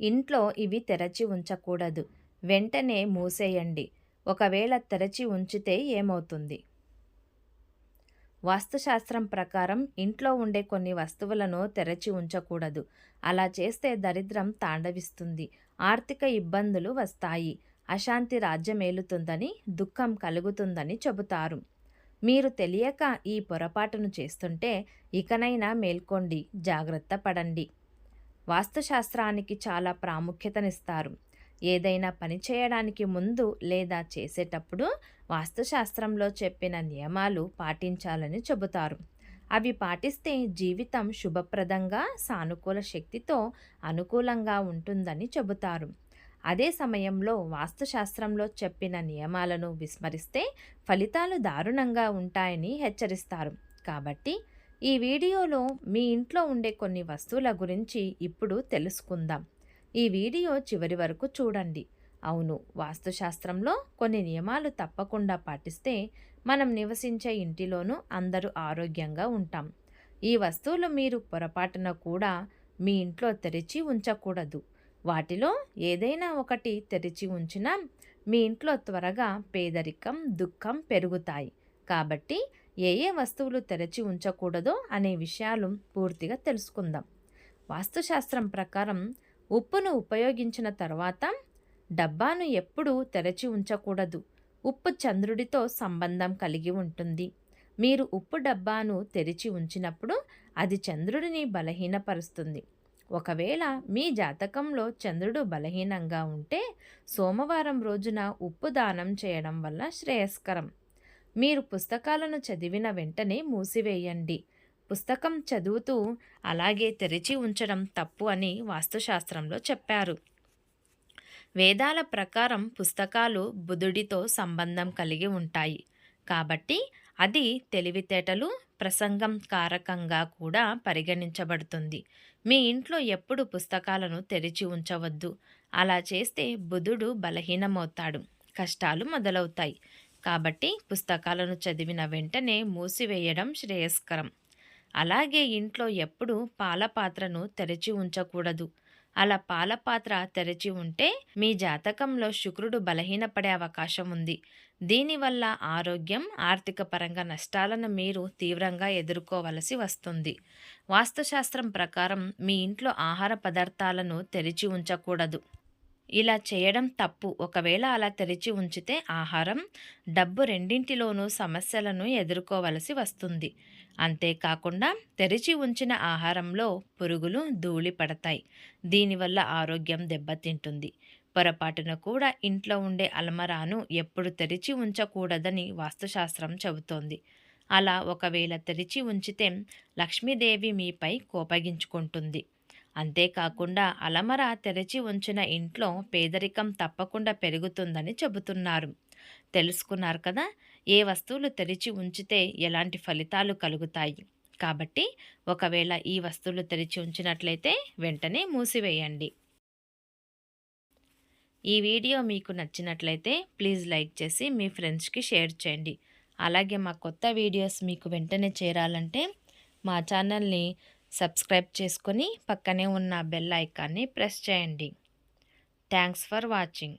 ఇంట్లో ఇవి తెరచి ఉంచకూడదు. వెంటనే మూసేయండి. ఒకవేళ తెరచి ఉంచితే ఏమవుతుంది? వాస్తుశాస్త్రం ప్రకారం ఇంట్లో ఉండే కొన్ని వస్తువులను తెరచి ఉంచకూడదు. అలా చేస్తే దరిద్రం తాండవిస్తుంది. ఆర్థిక ఇబ్బందులు వస్తాయి. అశాంతి రాజ్యమేలుతుందని దుఃఖం కలుగుతుందని చెబుతారు. మీరు తెలియక ఈ పొరపాటును చేస్తుంటే ఇకనైనా మేల్కోండి. జాగ్రత్త పడండి. వాస్తుశాస్త్రానికి చాలా ప్రాముఖ్యతనిస్తారు. ఏదైనా పని చేయడానికి ముందు లేదా చేసేటప్పుడు వాస్తుశాస్త్రంలో చెప్పిన నియమాలు పాటించాలని చెబుతారు. అవి పాటిస్తే జీవితం శుభప్రదంగా సానుకూల శక్తితో అనుకూలంగా ఉంటుందని చెబుతారు. అదే సమయంలో వాస్తుశాస్త్రంలో చెప్పిన నియమాలను విస్మరిస్తే ఫలితాలు దారుణంగా ఉంటాయని హెచ్చరిస్తారు. కాబట్టి ఈ వీడియోలో మీ ఇంట్లో ఉండే కొన్ని వస్తువుల గురించి ఇప్పుడు తెలుసుకుందాం. ఈ వీడియో చివరి వరకు చూడండి. అవును వాస్తుశాస్త్రంలో కొన్ని నియమాలు తప్పకుండా పాటిస్తే మనం నివసించే ఇంటిలోనూ అందరూ ఆరోగ్యంగా ఉంటాం. ఈ వస్తువులు మీరు పొరపాటున కూడా మీ ఇంట్లో తెరిచి ఉంచకూడదు. వాటిలో ఏదైనా ఒకటి తెరిచి ఉంచినా మీ ఇంట్లో త్వరగా పేదరికం దుఃఖం పెరుగుతాయి. కాబట్టి ఏ ఏ వస్తువులు తెరచి ఉంచకూడదో అనే విషయాలు పూర్తిగా తెలుసుకుందాం. వాస్తుశాస్త్రం ప్రకారం ఉప్పును ఉపయోగించిన తర్వాత డబ్బాను ఎప్పుడూ తెరచి ఉంచకూడదు. ఉప్పు చంద్రుడితో సంబంధం కలిగి ఉంటుంది. మీరు ఉప్పు డబ్బాను తెరిచి ఉంచినప్పుడు అది చంద్రుడిని బలహీనపరుస్తుంది. ఒకవేళ మీ జాతకంలో చంద్రుడు బలహీనంగా ఉంటే సోమవారం రోజున ఉప్పు దానం చేయడం వల్ల శ్రేయస్కరం. మీరు పుస్తకాలను చదివిన వెంటనే మూసివేయండి. పుస్తకం చదువుతూ అలాగే తెరిచి ఉంచడం తప్పు అని వాస్తుశాస్త్రంలో చెప్పారు. వేదాల ప్రకారం పుస్తకాలు బుధుడితో సంబంధం కలిగి ఉంటాయి. కాబట్టి అది తెలివితేటలు ప్రసంగం కారకంగా కూడా పరిగణించబడుతుంది. మీ ఇంట్లో ఎప్పుడు పుస్తకాలను తెరిచి ఉంచవద్దు. అలా చేస్తే బుధుడు బలహీనమవుతాడు. కష్టాలు మొదలవుతాయి. కాబట్టి పుస్తకాలను చదివిన వెంటనే మూసివేయడం శ్రేయస్కరం. అలాగే ఇంట్లో ఎప్పుడూ పాల పాత్రను తెరిచి ఉంచకూడదు. అలా పాలపాత్ర తెరిచి ఉంటే మీ జాతకంలో శుక్రుడు బలహీనపడే అవకాశం ఉంది. దీనివల్ల ఆరోగ్యం ఆర్థిక పరంగా నష్టాలను మీరు తీవ్రంగా ఎదుర్కోవలసి వస్తుంది. వాస్తుశాస్త్రం ప్రకారం మీ ఇంట్లో ఆహార పదార్థాలను తెరిచి ఉంచకూడదు. ఇలా చేయడం తప్పు. ఒకవేళ అలా తెరిచి ఉంచితే ఆహారం డబ్బు రెండింటిలోనూ సమస్యలను ఎదుర్కోవలసి వస్తుంది. అంతేకాకుండా తెరిచి ఉంచిన ఆహారంలో పురుగులు ధూళి పడతాయి. దీనివల్ల ఆరోగ్యం దెబ్బతింటుంది. పొరపాటున కూడా ఇంట్లో ఉండే అల్మరాను ఎప్పుడు తెరిచి ఉంచకూడదని వాస్తుశాస్త్రం చెబుతోంది. అలా ఒకవేళ తెరిచి ఉంచితే లక్ష్మీదేవి మీపై కోపగించుకుంటుంది. అంతేకాకుండా అలమర తెరిచి ఉంచిన ఇంట్లో పేదరికం తప్పకుండా పెరుగుతుందని చెబుతున్నారు. తెలుసుకున్నారు కదా ఏ వస్తువులు తెరిచి ఉంచితే ఎలాంటి ఫలితాలు కలుగుతాయి? కాబట్టి ఒకవేళ ఈ వస్తువులు తెరిచి ఉంచినట్లయితే వెంటనే మూసివేయండి. ఈ వీడియో మీకు నచ్చినట్లయితే ప్లీజ్ లైక్ చేసి మీ ఫ్రెండ్స్కి షేర్ చేయండి. అలాగే మా కొత్త వీడియోస్ మీకు వెంటనే చేరాలంటే మా ఛానల్ని సబ్స్క్రైబ్ చేసుకొని పక్కనే ఉన్న బెల్ ఐకాన్ని ప్రెస్ చేయండి. Thanks for watching.